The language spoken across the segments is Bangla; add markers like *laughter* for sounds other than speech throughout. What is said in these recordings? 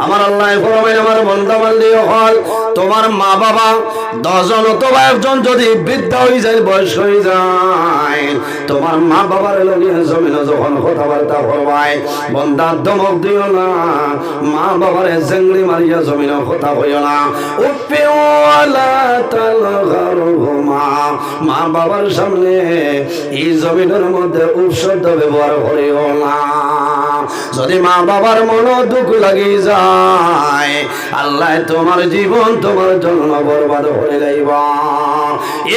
আমার আল্লাহ আমার বন্ধা বান্ধি হল তোমার মা বাবা দশজন অথবা একজন যদি বৃদ্ধা হয়ে যায় বয়স হয়ে যায়, তোমার মা বাবার জমিনে যখন কথাবার্তা করবাই বন্দার দমক দিও না মা বাবার জেংড়ি মারিয়া জমিনে কথা হইও না। মা বাবার সামনে এই জমিনের মধ্যে উপশব্দ ব্যবহার করিও না। যদি মা বাবার মন দুঃখ লাগি যায়, আল্লাহ তোমার জীবন তোমার জন্য বরবাদ হয়ে যাইবা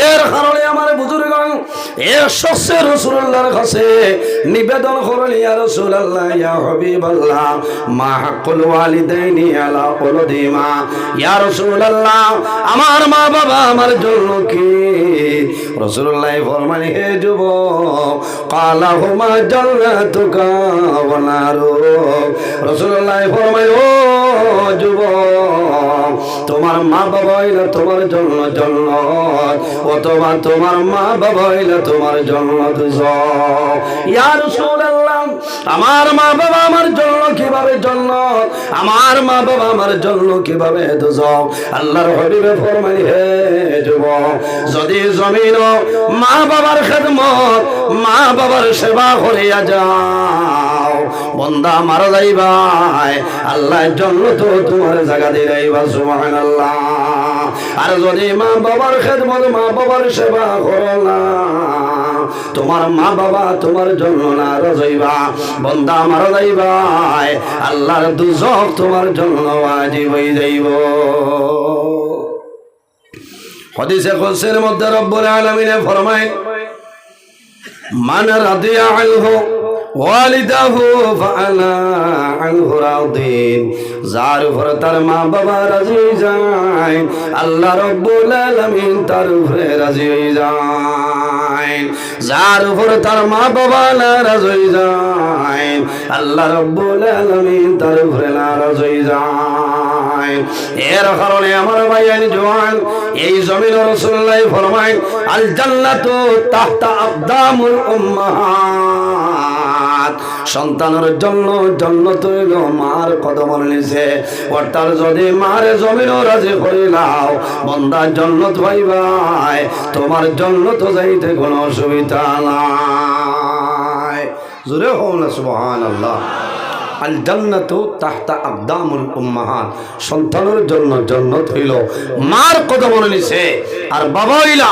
এর কারণে আমার বুজুর্গ নিবেদন আমার মা বাবা আমার জন্য কি? রসুল্লাহ ফরমান, হে যুব কালা হুমা জান্নাতুকা ওয়া রসুল্লাহ ফরমান ও যুব তোমার মা বাবা তোমার জন্য জন্নত, অথবা তোমার মা বাবা তোমার জন্নত আমার মা বাবা আমার জন্য কীভাবে জন্য? আমার মা বাবা আমার জন্য কীভাবে দুজক আল্লাহর হবিবে ফরমাই হে যুব যদি জমিন মা বাবার খেদমত, মা বাবার সেবা করিয়া যাও বন্দা মারা যাইবাই। আল্লাহর জন্য তো তোমার জায়গা দিলাইবা সুবহান আল্লাহ আর যদি মা বাবার খেদমত, মা বাবার সেবা করো না, তোমার মা বাবা তোমার জন্য না রজইবা বন্দা মারা যাইবাই। আল্লাহর দুজক তোমার জন্য আজি হয়ে যাইব। হদিসে কোসের মধ্যে রব্বুল আলামিনে ফরমায়, মান রাদিয়া আনহু ওয়ালিদাহু ফাআলা আনহু রাদিন, যার উপর তার মা বাবা রাজি যায়, আল্লাহ রব্বুল আলামিন তার উপরে রাজি হয়ে যায়, যার উপর মা বাবা নারাজ হয়ে যায়, আল্লাহ রব্বুল আলামিন তার উপরে নারাজ হয়ে যায়। এর কারণে আমার ভাইয়ান জওয়ান এই জমিন রসুল্লাহ ফরমায় আল জান্নাতু তাহতা আবদামুল উম্মাহাত। সন্তানের জন্য জন্য তৈল মার কদম নিছে অর্থাৎ যদি মারে জমিনও রাজি হইলাও বন্দার জন্য ভাই ভাই, তোমার জন্য তো যাইতে কোনো অসুবিধা নাই। জুড়ে হল সুবহান আল্লাহ আল জান্নাতু তাহতা আকদামুল উম্মাহাত। সন্তানের জন্য জন্নত হইল। মার কদম নিছে। আর বাবা হইলা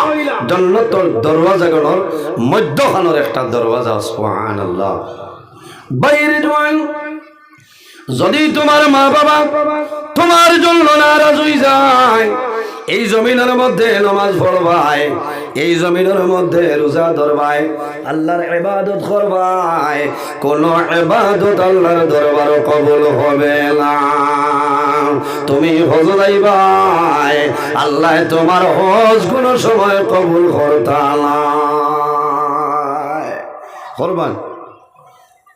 জন্নতর দরওয়াজা গণর মধ্যখানের একটা দরওয়াজা, সুবহানাল্লাহ। বাইরে জোয়ান, যদি তোমার মা বাবা তোমার জন্য নারাজ হয়ে যায়, এই জমিনের মধ্যে নমাজ পড়বাই এই জমিনের মধ্যে রোজা ধরবাই আল্লাহর ইবাদত করবাই কোন ইবাদত আল্লাহর দরবার কবুল হবে না। তুমি হজ যাইবাই আল্লাহ তোমার হজ কোন সময় কবুল করতালা করবান?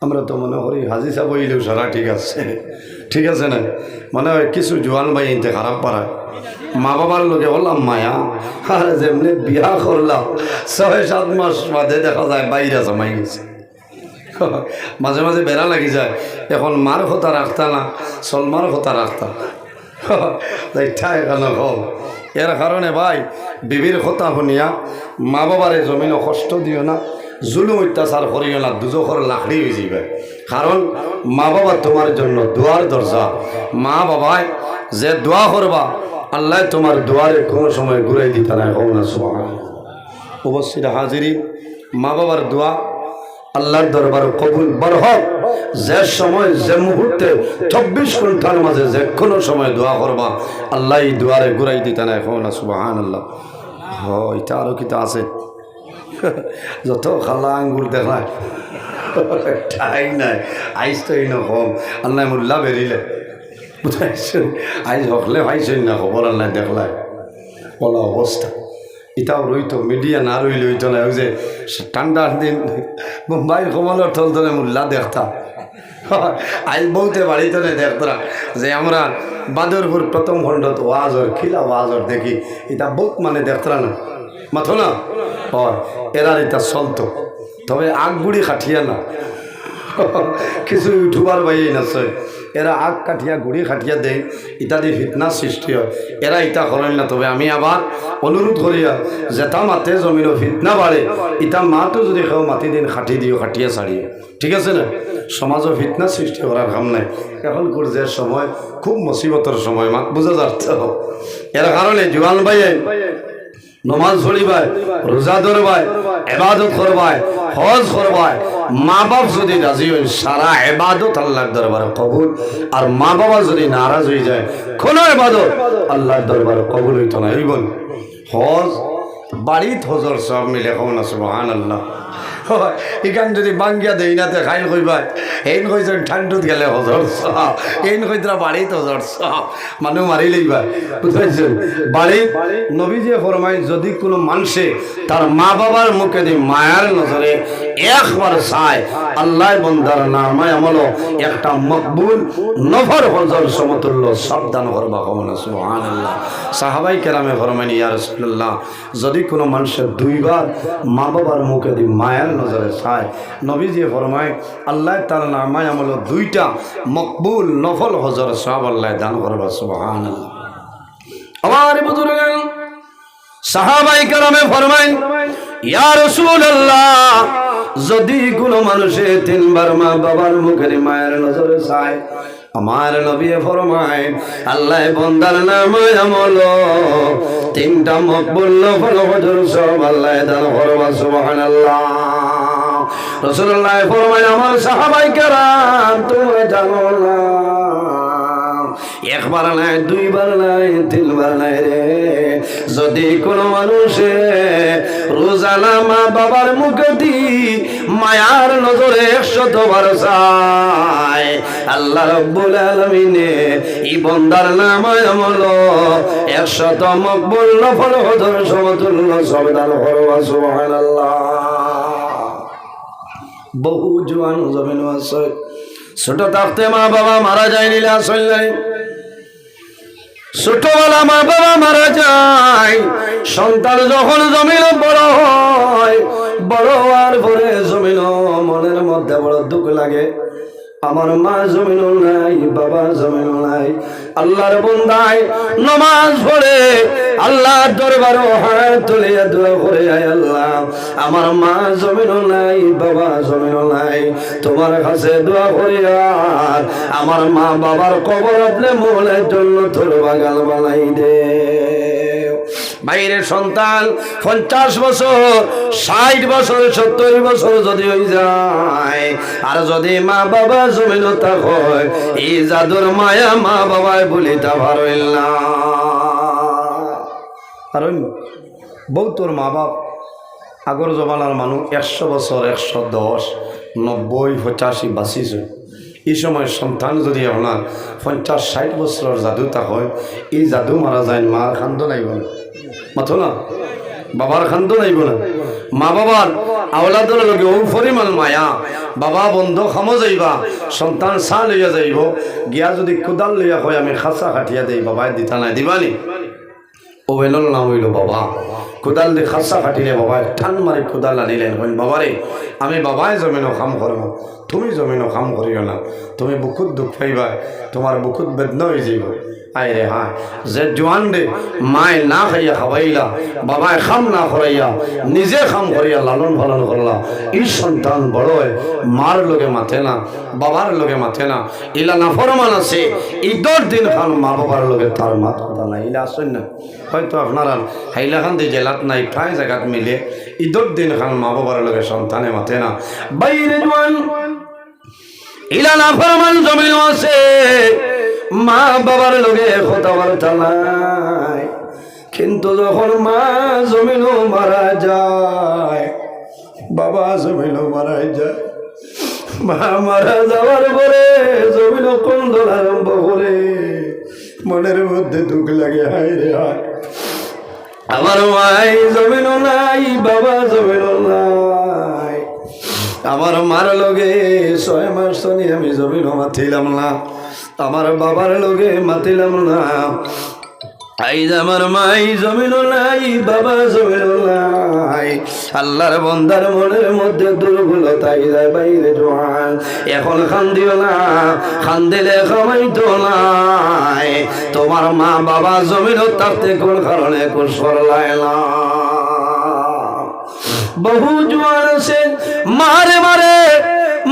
আমরা তো মনে করি হাজি সাহেব হইলেও সারা ঠিক আছে। ঠিক আছে না? মনে হয় কিছু জোয়ান ভাই এনতে খারাপ পারায় মা বাবার লোকে বললাম, মায়া, আর যেমনি বিয়া করলাম, ছয়, সাত মাস বাদে দেখা যায় বাইরে জমাই গেছে। *laughs* মাঝে মাঝে বেড়া লাগি যায়, এখন মার কথা রাখতা না সলমার কথা রাখতা। ইচ্ছা এখানে হল এর কারণে ভাই, বিবির কথা শুনিয়া মা বাবারে জমিনে কষ্ট দিও না, জুলুম অত্যাচার করিও না দুজখর লাকড়ি হয়ে যাবে কারণ মা বাবা তোমার জন্য দোয়ার দরজা মা বাবায় যে দোয়া করবা আল্লাহ তোমার দোয়ারে কোনো সময় ঘুরাই দিতে নাই হোক না অবশ্যই হাজিরি মা বাবার দোয়া, আল্লাহর দরবার কবুল বরহক যে সময়, যে মুহূর্তে চব্বিশ ঘণ্টার মাঝে যে কোনো সময় দোয়া করবা, আল্লাহ এই দোয়ারে ঘুরাই দিতে নাই হোক না সুবহান আল্লাহ হ, এটা আরও কিতা আছে? *laughs* যত খালা আঙ্গুর দেখায় *laughs* ঠাই নাই আইস তো এই নকম আল্লাহ মোল্লা বেরিলে। বুঝাইছেন আইজ হকলে ভাইছেন না, খবর আল্লাহ দেখলাই বলা অবস্থা। এটাও রইতো মিডিয়া না রইল হইতো না, ওই যে ঠান্ডার দিন, মুম্বাই কমলের থল তলে মোল্লা দেখতা। আইজ বহুতে বাড়িতে দেখতরা, যে আমরা বাদরপুর প্রথম খণ্ডত ওয়াজর, খিলা ওয়াজর দেখি, এটা বহুত মানে দেখতরা না। মাথো না? এরার এটা চলতো। তবে আগগুড়ি খাটিয়া না। কিছু ইউটিউবার বাইয়ে নাচয় এরা আগ কাটিয়া গুড়ি খাটিয়া দেয় ইত্যাদি ফিতনা সৃষ্টি হয়। এরা ইটা করেন না, তবে আমি আবার অনুরোধ করিয়া জেঠা মাতে জমিনও ফিতনা বাড়ে ইটা মাতো যদি খাও মাটি দিন খাটি দিও খাটিয়া ছাড়িও ঠিক আছে না? সমাজও ফিতনা সৃষ্টি করার কাম নাই। এখন গুরজের সময়, খুব মুসিবতের সময়, মাত বোঝা যাচ্ছে এর কারণে জুয়ান ভাইয়ে নমাজ পড়িবায়, রোজা ধরবায় এবাদত করবায়, হজ করবায় মা বাপ যদি রাজি হয়, সারা এবাদত আল্লাহর দরবারে কবুল। আর মা বাবা যদি নারাজ হয়ে যায়, কোনো এবাদত আল্লাহর দরবারে কবুল হইত না। এই বল, হজ, বাড়িত হজর সব মিলে কখন আছে মহান আল্লাহ ইখান যদি বাঙ্গিয়া দেই না তে খাইল কইবা এইন কইছেন ঠান্ডুত গেলে হজর সব এইন কইতরা বাড়িত হজর সব মানুহ মারি লইবা বুঝাইছেন বাড়ি নবী যে ফরমাই যদি কোনো মানুষে তার মা বাবার মুখে দিয়ে মায়ার নজরে একবার চায়, আল্লাহ বন্দার নামায় আমল, একটা মকবুল নফর হজর সমতুল্য সাবধান করবা কমন সুবহান আল্লাহ সাহাবাই কেরামে ফরমাইনি ইয়া রাসূলুল্লাহ, যদি কোনো মানুষের দুইবার মা বাবার মুখে দিয়ে মায়ার নজরে চায়। নবীজি ফরমায়, আল্লাহ তার নামায় আমল দুইটা মকবুল নফল হজর সব আল্লাহ দান করবা আল্লাহ আমার বুজুর্গ সাহাবাই কারামে ফরমাই ইয়া রাসূলুল্লাহ, যদি কোনো মানুষে তিনবার মা বাবার মুখের মায়ের নজরে চায় আমার নবী ফরমায়, আল্লাহ বন্দার নাম আমল। তিনটা মকবুল ফল হজুর সব আল্লাহ দান করবা সুবহানাল্লাহ। রাসূলুল্লাহ ফরমায়, আমার সাহাবাই কেরাম তুমি জানো না। একবার নাই, দুইবার নাই, তিনবার নাই রে। যদি কোনো মানুষে রোজানা মা বাবার মুখে দি মায়ার নজরে একশত বার চায় আল্লাহ রব্বুল আলমিনে ই বন্দার নাম আমল, একশত মকবুল, নফল, হজর, সমতুল্য সবদান হরবা সুবহানাল্লাহ। বহু জোয়ান জমিন আছে ছোট থাকতে মা বাবা মারা যায় নিলে আসল নাই ছোটবেলা মা বাবা মারা যায়, সন্তান যখন জমিন বড় হয়, বড় হওয়ার পরে জমিন মনের মধ্যে বড় দুঃখ লাগে। আমার মা জমিন নাই, বাবা জমিন নাই। আল্লাহর বন্দায় নমাজ পড়ে, আল্লাহর দরবার তুলিয়া দোয়া করে আল্লাহ, আমার মা জমিন নাই, বাবা জমিন নাই। তোমার কাছে দোয়া করি আর, আমার মা বাবার কবর আপনি মনের জন্য তোর বাগান বানাই দে। বাইরের সন্তান পঞ্চাশ বছর, ষাট বছর, সত্তর বছর যদি হয়ে যায়, আর যদি মা বাবা জমিনতা হয়, এই জাদুর মায়া মা বাবায় বলি তা ভারইল না। কারণ বউ তোর মা বাপ আগর জমানার মানুষ একশো বছর, একশো দশ, নব্বই, পঁচাশি বাঁচিছে এই সময় সন্তান যদি আপনার পঞ্চাশ, ষাট বছরের জাদু হয়, এই জাদু মারা যায়, মার খান্দ নাইব না মাথো না? বাবার খান্দ নাইব না মা বাবার আওলাদর লগে ও পরিমাণ মায়া। বাবা বন্ধ খামো যাইবা, সন্তান চা লইয়া যাইব। গিয়া যদি কোদাল লইয়া হয় আমি খাঁচা কাটিয়া দেই, বাবাই দিতা নাই, দিবানি। ও নাম হইল বাবা। কোদাল দিয়ে খাসা ফাটিলে বাবা ঠান মারি কোদাল আনিলেন। কইন বাবারে আমি বাবাই জমিনও কাম করব তুমি জমিনও কাম করিও না। তুমি বুকুত দুঃখ পাইবা তোমার বুকুত বেদনা হয়ে যাইব আয় রে হ্যাঁ যে জোয়ান রে মায় না খাইয়া খাওয়াইলা বাবায় খাম না করাইয়া নিজে খাম করিয়া লালন পালন করলা ই সন্তান বড় মার লোকে মাথে না বাবার লোকে মাথে না। ইলা না ফরমান আছে ঈদর দিন খান মা বাবার লোকে তার মাথা নাই। ইলা আসেন না। হয়তো আপনারা হাইলাকান্দি জেলাত নাই প্রায় জায়গাত মিলে ঈদর দিন খান মা বাবার লোকে সন্তানে মাথে না। বাইরে জোয়ান ইলা না ফরমান জমিন আছে, মা বাবার লগে কথাবার্তা নাই। কিন্তু যখন মা জমিনও মারা যায়, বাবা জমিনও মারা যায়, মা মারা যাওয়ার পরে জমিনও কন্দন আরম্ভ করে, মনের মধ্যে দুঃখ লাগে, হায় রে হায়। আমার মাই জমিনও নাই, বাবা জমিনও নাই। আমার মার লগে ছয় মাস তনি আমি জমিনও মাতিলাম না। আমার বাবার লগে মাতিলাম না। আইজ আমার মাই জমিন নাই, বাবা জমিন নাই। আল্লাহর বন্দার মনের মধ্যে দুর্বলতা যায় বাইরে জোয়ান। এখন খান দিও না, খান দিলে খামাই তো নাই তোমার মা বাবা জমিন তাতে কোন কারণে কোন সরলায় না বহু জোয়ান আছে মারে মারে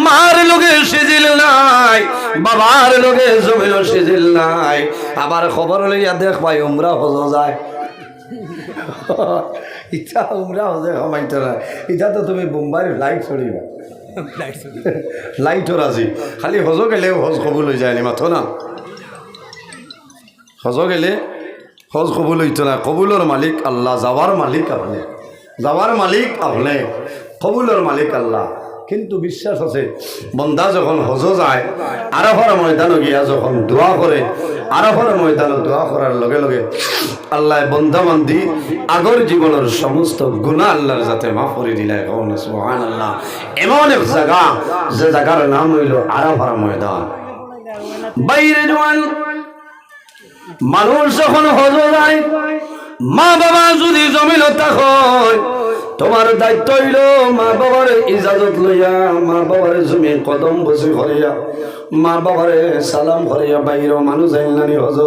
মার লোকে সিজিল নাই বাবার লোকে জমিল সিজিল নাই। আবার খবর লইয়া দেখ ভাই উমরা হজ যায়। *laughs* ইচ্ছা উমরা হজে কমাইতে না ইচ্ছা তো তুমি বোম্বাইয়ের লাইট চলিবা। *laughs* লাইটর *laughs* আজি। খালি হজ গেলে হজ কবুল হৈ যায় নি মাথো না? হজ গেলে হজ কবুল হইতো না। কবুলর মালিক আল্লাহ, যাওয়ার মালিক আপনি। যাওয়ার মালিক আপনি কবুলর মালিক আল্লাহ। কিন্তু বিশ্বাস আছে, বন্দা যখন হজ যায় আরফার ময়দানও গিয়া যখন দোয়া করে আরফার ময়দানও দোয়া করার লগে লগে আল্লাহ বন্ধা আগর জীবনের সমস্ত গুণা আল্লাহর যাতে মাফ করে দিলে। আল্লাহ এমন এক জায়গা যে জায়গার নাম হইল আরাফার ময়দান। বাইরে জোয়ান মানুষ যখন হজ যায়, মা বাবা যদি জমিল হয় তোমার দায়িত্ব হইল মা বাবার ইজাজত লইয়া, মা বাবার জমি কদম বসে করিয়া, মা বাবারে সালাম করিয়া বাইর মানুষ আইলানি হজ।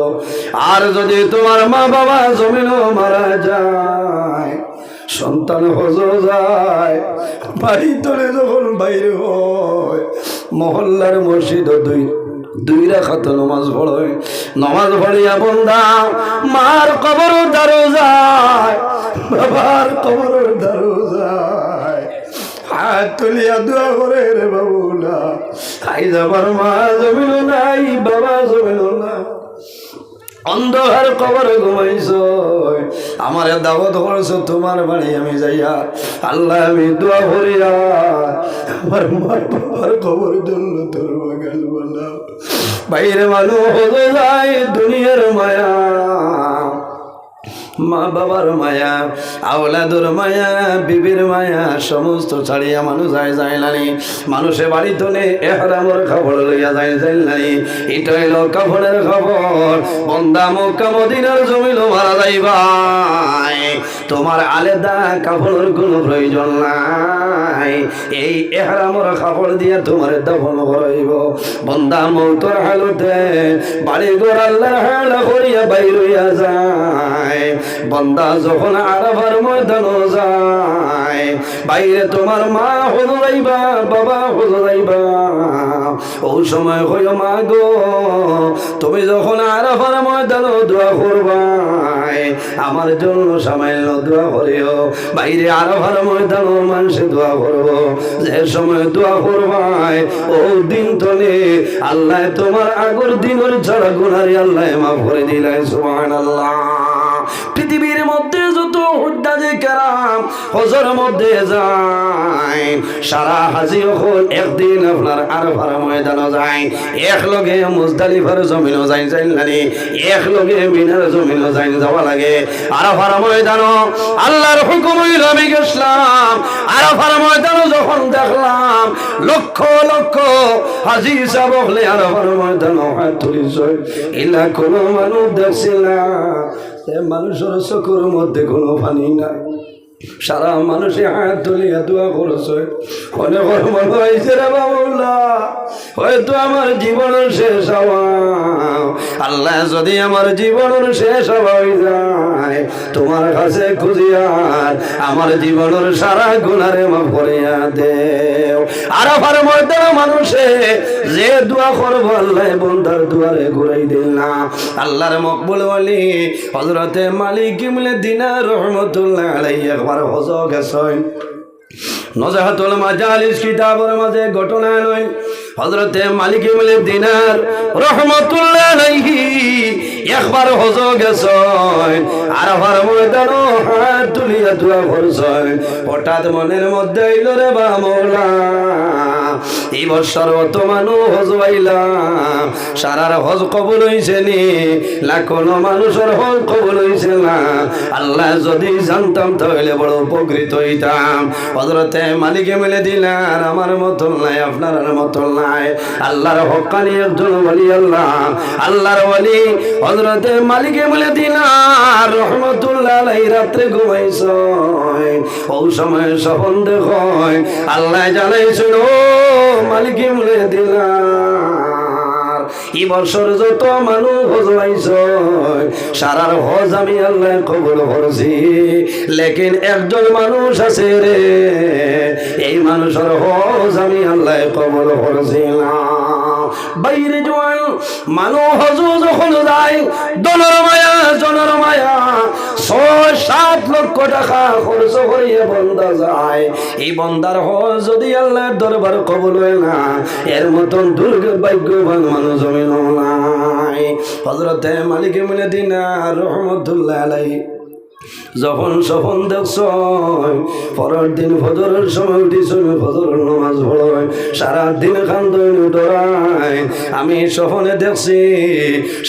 আর যদি তোমার মা বাবা জমিন মারা যায়, সন্তান হজ যায়, বাড়ি তোলে যখন বাইরে হয়, মহল্লার মসজিদ দুই দুই রাখাত নমাজ পড়ে নমাজ পড়িয়া বন্ধা মার কবর দারো যায়। বাবার কবর দারো যায়। হাত তুলিয়া দোয়া করে রে বাবুলা। আই যাবার মা জমিল নাই, বাবা জমিল না অন্ধকার কবরে ঘুমাইছ। আমার দাওয়াত করছ তোমার বাড়ি আমি যাইয়া আল্লাহ আমি দোয়া ভরিয়া আমার মার বাবার কবর জন্য তোর বাগাল বলা বাইরে মানুষ দুনিয়ার মায়া। মা বাবার মায়া, আওলাদুর মায়া, বিবির মায়া, সমস্ত ছাড়িয়া মানুষ যায় যায় নানি মানুষে বাড়ি তোলে এহরামর খবর লইয়া যায় যায় নানি এটা হইল কাপড়ের খবর, বন্দা মক্কা মদিনার জমিল মারা যাইবাই। তোমার আলাদা কাপড়ের কোনো প্রয়োজন নাই। এই এহরামর কাপড় দিয়ে তোমার দফন করাইব। বন্দা মৌতর হালতে বাড়ি ঘর হাল করিয়া বাইর যায়। বন্দা যখন আরাফার ময়দান যায়, বাইরে তোমার মা হজরাইবা বাবা হজরাইবা ও সময় হইও মা গো, তুমি যখন আরাফার ময়দান দোয়া করবাই আমার জন্য সামান্য দোয়া করিও। বাইরে আরাফার ময়দান মানুষে দোয়া করব, যে সময় দোয়া করবাই ও দিন তলে আল্লাহ তোমার আগর দিনের ছাড়া গুনারি আল্লাহ মাফ করে দিলাই সুবহান আল্লাহ পৃথিবীর মধ্যে যত হুড্ডাজে কেরাম, হজর মধ্যে যায় সারা হাজি হল একদিন আপনার আরফার ময়দান যায় এক লগে মুজদালিফার জমিনও যাই যাইলানি এক লগে মিনার জমিনও যাই, যাওয়া লাগে। আরফার ময়দান আল্লাহর হুকুম হইল আমি গেছিলাম। আরফার ময়দান যখন দেখলাম, লক্ষ লক্ষ হাজি সাহেব হলে আরফার ময়দান হাত তুলিস ইলা কোনো মানুষ দেখছিলাম মানুষের চকুর মধ্যে কোনো পানি নাই। সারা মানুষে হাত তুলিয়া দোয়া করছে। অনেক মানুষ আইসে রে বাবুল্লা হয়তো আমার জীবনের শেষ হওয়া। আল্লাহ যদি আমার জীবনের শেষ হয়ে যায়, তোমার কাছে খুঁজিয়ার আমার জীবনের সারা গুণারে মাফ করিয়া দেও। আর আমার মধ্যে মানুষে যে দোয়া করব, আল্লাহ বন্ধার দুয়ারে ঘুরাই দিল না। আল্লাহর মকবুল বলি হজরতে মালিক ইমলে দিনা রহমতুল্লাহ একবার হজ গেছেন। নজাহাতুল মাজালিস কিতাবের মাঝে ঘটনা নয়। হজরতে মালিক ইমলে দিনার রহমতুল্লাহ আলাইহি একবার হজ গেছেন। আর আবার ময়দান হাত তুলিয়া দোয়া করছেন হঠাৎ মনের মধ্যে আইল রে বা মৌলা এই বছর অত মানুষ হজ পাইলাম সারার হজ কবুল হইছে নি, লাখনো মানুষের হজ কবুল হইছে না। আল্লাহ যদি জানতাম তাহলে বড় উপকৃত হইতাম। হজরতে মালিকে মিলে দিলার আমার মতন নাই, আপনার মতন নাই। আল্লাহর হকানি একজন বলি আল্লাহ। আল্লাহর বলি হজরতে মালিকে বলে দিনার রহমতুল্লাহ রাত্রে ঘুমাইছ। ও সময় স্বপন দেখ। আল্লাহ জানাইছিল মালিকে বলে ই বছর যত মানুষ হজবাইছ সারার হজ আমি আল্লাহ কবর করছি। লেকিন একজন মানুষ আছে রে, এই মানুষের হজ আমি আল্লাহ কবর করছি না। বাইরে জোয়ান মানুষ হজ যখন যায় দনের মায়া জনের মায়া ছয় সাত লক্ষ টাকা খরচ করিয়ে বন্দা যায়। এই বন্দার হজ যদি আল্লাহর দরবার কবল হয় না, এর মতন দুর্ভাগ্যবান মানুষ জমিন নাই। হজরতে মালিকে মিলে দিন রহমতুল্লাহ আলাই যখন সফন দেখছ, পরের দিন ফজরের সময় উঠিস ফজরের নামাজ পড়য় সারা দিন কান্দন উঠরায় আমি সফনে দেখছি,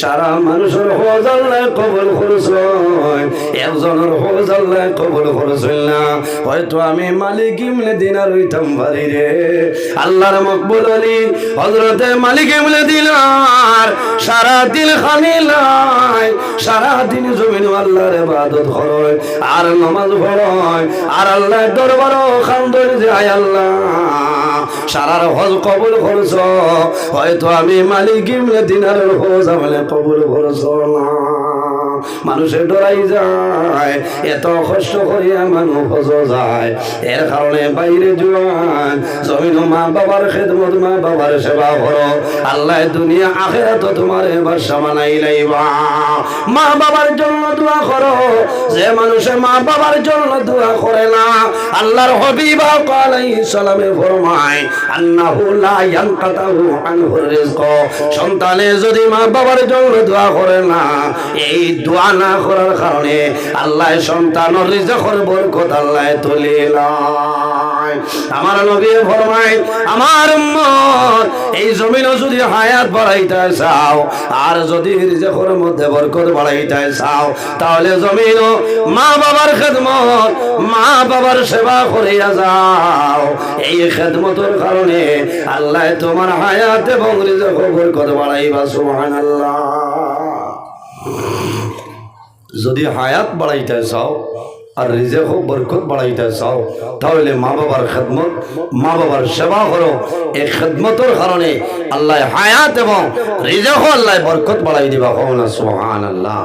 সারা মানুষের হজ আল্লাহ কবল খরচ একজনের হজ আল্লাহ কবল খরচ না। হয়তো আমি মালিক ইমলে দিনার হইতাম পারি রে। আল্লাহর মকবুল আলী হজরতে মালিক ইমলে দিনার সারা দিন খানি লাই সারা দিন জমিন আল্লাহর ইবাদত করয়। আর নামাজ পড়য়। আর আল্লাহ দরবার খান্দর যায় আল্লাহ। সারার হজ কবুল করছ। হয়তো আমি মালিক ইমলে দিনার হজ আমলে কবুল করছ না। মানুষে ডরাই যায়, এত কষ্ট করিয়া মানুষ হজ যায়। এর কারণে বাইরে জোয়ান, জমিন মা বাবার খেদমত, মা বাবার সেবা করো। আল্লাহ দুনিয়া আখেরা তো তোমার এবার সামানাই লাইবা মা বাবার জন্য দোয়া করো, যে মানুষে মা বাবার জন্য দোয়া করে না। আল্লাহর হবিবা আলাইহিস সালামে ফরমায়, আন্নাহু সন্তানে যদি মা বাবার জন্য দোয়া করে না, এই দোয়া না করার কারণে আল্লাহ রিজকের বরকত আল্লাহ তুলে আমার নবী ফরমায়, আমার উম্মত, এই জমিনও যদি হায়াত বাড়াইতে চাও, আর যদি রিজকের মধ্যে বরকত বাড়াইতে চাও, তাহলে জমিনও মা বাবার খেদমত মা বাবার সেবা করিয়া যাও। এই খেদমতের কারণে আল্লাহ তোমার হায়াত এবং রিজক বরকত বাড়াইবা, সুবহানাল্লাহ। যদি হায়াত বাড়াইতে চাও আর রিজেক বরকত বাড়াইতে চাও, তাহলে মা বাবার খেদমত, মা বাবার সেবা করো। এই খেদমতের কারণে আল্লাহ হায়াত এবং রিজেক আল্লাহ বরকত বাড়াই দিবা। হো না সোহান আল্লাহ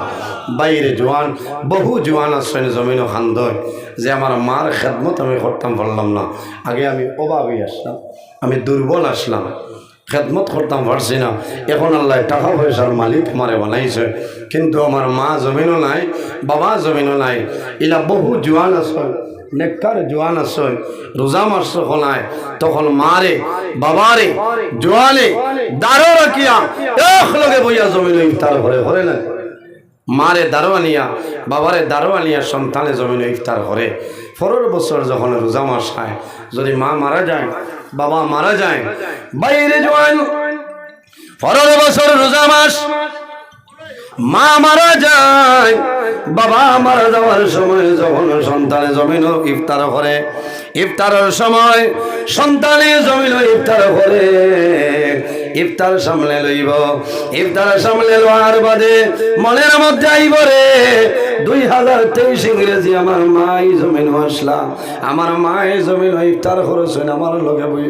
বাইরে জোয়ান, বহু জোয়ান আসছেন জমিন খান্দয়, যে আমার মার খেদমত আমি করতাম পারলাম না। আগে আমি অভাবী আসলাম, আমি দুর্বল আসলাম। খেদমত করতাম, পারছি না। এখন আল্লাহ টাকা পয়সার মালিক মারে বানাইছে। কিন্তু আমার মা জমিনও নাই, বাবা জমিনও নাই। ইলা বহু জোয়ান আছে, নেককার জোয়ান আছে, রোজা মাস নাই তখন মারে, বাবারে, জোয়ানে, দারো রাখিয়া এক লগে বইয়া জমিন ইফতার করে করে না? মারে দারো আনিয়া, বাবারে দারো আনিয়া সন্তানে জমিন ইফতার করে পরের বছর যখন রোজা মাস হয়, যদি মা মারা যায়, বাবা মারা যায় বাইরে জোয়ান। পরের বছর রোজা মাস। মা মারা যায়, বাবা মারা যাওয়ার সময় যখন সন্তানে জমিন ইফতার করে, ইফতারের সময় সন্তানে জমিন ইফতার করে ইফতার সামলে লইব, ইফতার সামলে লওয়ার বাদে মনের মধ্যে আইব রে। দুই হাজার তেইশ ইংরেজি আমার মাই জমিন আসলা আমার মায়ে জমিন ইফতার খরচ আমার লগে বই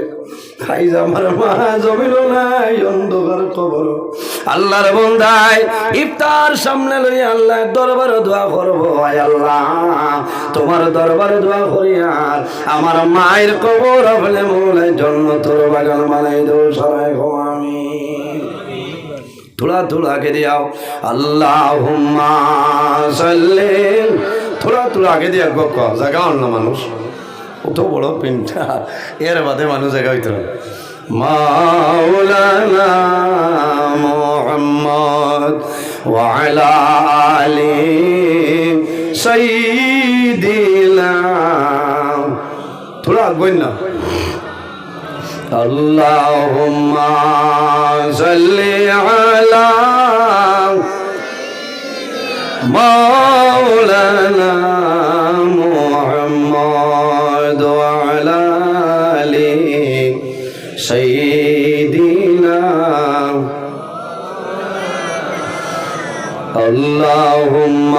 আমার মায়ের কবর আপনি মৌলাই জন্ম তোর বাগান বানাই দেবো সবাই আমি থোড়া থোড়া কে দিয়াও। আল্লাহ সাল্লে। থোড়া থোড়া আগে দিয়া গপ জায়গা অন্য মানুষ? অত বড় পিনটা। এর বাদে মানুষ জায়গা হইতে মাওলানা মোহাম্মদ ওয়ালা আলি সাইয়্যিদিনা। থোড়া আগবেন না। اللهم صل على مولانا محمد وعلى آل سيدنا اللهم